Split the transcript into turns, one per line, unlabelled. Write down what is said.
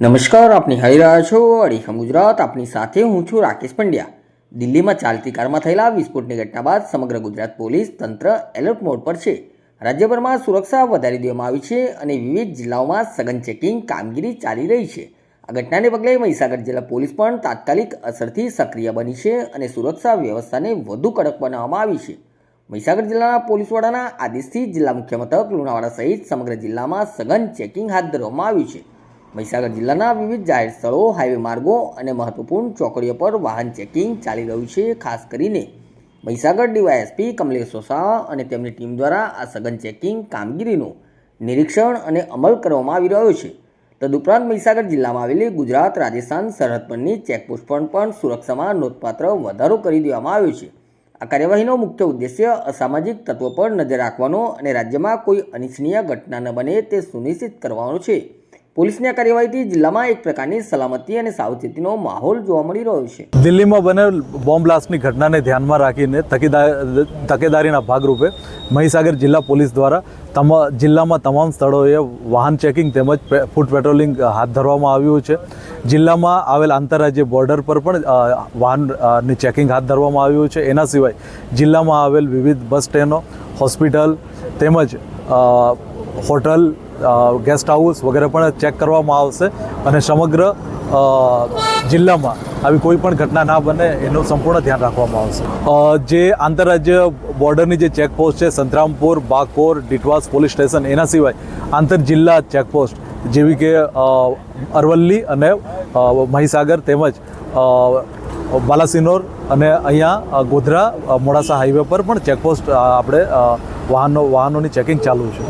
નમસ્કાર, આપની નિહાળી રહ્યા છો, અડીખમ ગુજરાત. આપની સાથે હું છું રાકેશ પંડ્યા. દિલ્હીમાં ચાલતી કારમાં થયેલા વિસ્ફોટની ઘટના બાદ સમગ્ર ગુજરાત પોલીસ તંત્ર એલર્ટ મોડ પર છે. રાજ્યભરમાં સુરક્ષા વધારી દેવામાં આવી છે અને વિવિધ જિલ્લાઓમાં સઘન ચેકિંગ કામગીરી ચાલી રહી છે. આ ઘટનાને પગલે મહીસાગર જિલ્લા પોલીસ પણ તાત્કાલિક અસરથી સક્રિય બની છે અને સુરક્ષા વ્યવસ્થાને વધુ કડક બનાવવામાં આવી છે. મહીસાગર જિલ્લાના પોલીસ વડાના આદેશથી જિલ્લા મુખ્ય મથક લુણાવાડા સહિત સમગ્ર જિલ્લામાં સઘન ચેકિંગ હાથ ધરવામાં આવ્યું છે. મહીસાગર જિલ્લાના વિવિધ જાહેર સ્થળો હાઈવે માર્ગો અને મહત્વપૂર્ણ ચોકડીઓ પર વાહન ચેકિંગ ચાલી રહ્યું છે, ખાસ કરીને મહીસાગર ડીવાયએસપી કમલેશ સોસા અને તેમની ટીમ દ્વારા આ સઘન ચેકિંગ કામગીરીનું નિરીક્ષણ અને અમલ કરવામાં આવી રહ્યો છે. તદુપરાંત મહીસાગર જિલ્લામાં આવેલી ગુજરાત, રાજસ્થાન, સરહદ પરની ચેકપોસ્ટ પર પણ સુરક્ષામાં નોંધપાત્ર વધારો કરી દેવામાં આવ્યો છે. આ કાર્યવાહીનો મુખ્ય ઉદ્દેશ્ય અસામાજિક તત્વો પર નજર રાખવાનો અને રાજ્યમાં કોઈ અનિચ્છનીય ઘટના ન બને તે સુનિશ્ચિત કરવાનો છે. પોલીસની આ કાર્યવાહીથી જિલ્લામાં એક પ્રકારની સલામતી અને સાવચેતીનો માહોલ જોવા મળી રહ્યો છે.
દિલ્હીમાં બનેલ બોમ્બ બ્લાસ્ટની ઘટનાને ધ્યાનમાં રાખીને તકેદા- તકેદારીના ભાગરૂપે મહીસાગર જિલ્લા પોલીસ દ્વારા તમામ જિલ્લામાં તમામ સ્થળોએ વાહન ચેકિંગ તેમજ ફૂટ પેટ્રોલિંગ હાથ ધરવામાં આવ્યું છે. જિલ્લામાં આવેલ આંતરરાજ્ય બોર્ડર પર પણ અ, વાહન અ, ની ચેકિંગ હાથ ધરવામાં આવ્યું છે. એના સિવાય જિલ્લામાં આવેલ વિવિધ બસ સ્ટેનો હોસ્પિટલ તેમજ હોટલ ગેસ્ટ હાઉસ વગેરે પણ ચેક કરવામાં આવશે અને સમગ્ર જિલ્લામાં આવી કોઈ પણ ઘટના ના બને એનું સંપૂર્ણ ધ્યાન રાખવામાં આવશે. જે આંતરરાજ્ય બોર્ડરની જે ચેકપોસ્ટ છે, સંતરામપુર, બાકોર, ડીટવાસ પોલીસ સ્ટેશન, એના સિવાય આંતર જિલ્લા ચેકપોસ્ટ જેવી કે અરવલ્લી અને મહીસાગર તેમજ બાલાસિનોર અને અહીંયા ગોધરા મોડાસા હાઈવે પર પણ ચેકપોસ્ટ આપણે વાહનો, વાહનોની ચેકિંગ ચાલુ છે.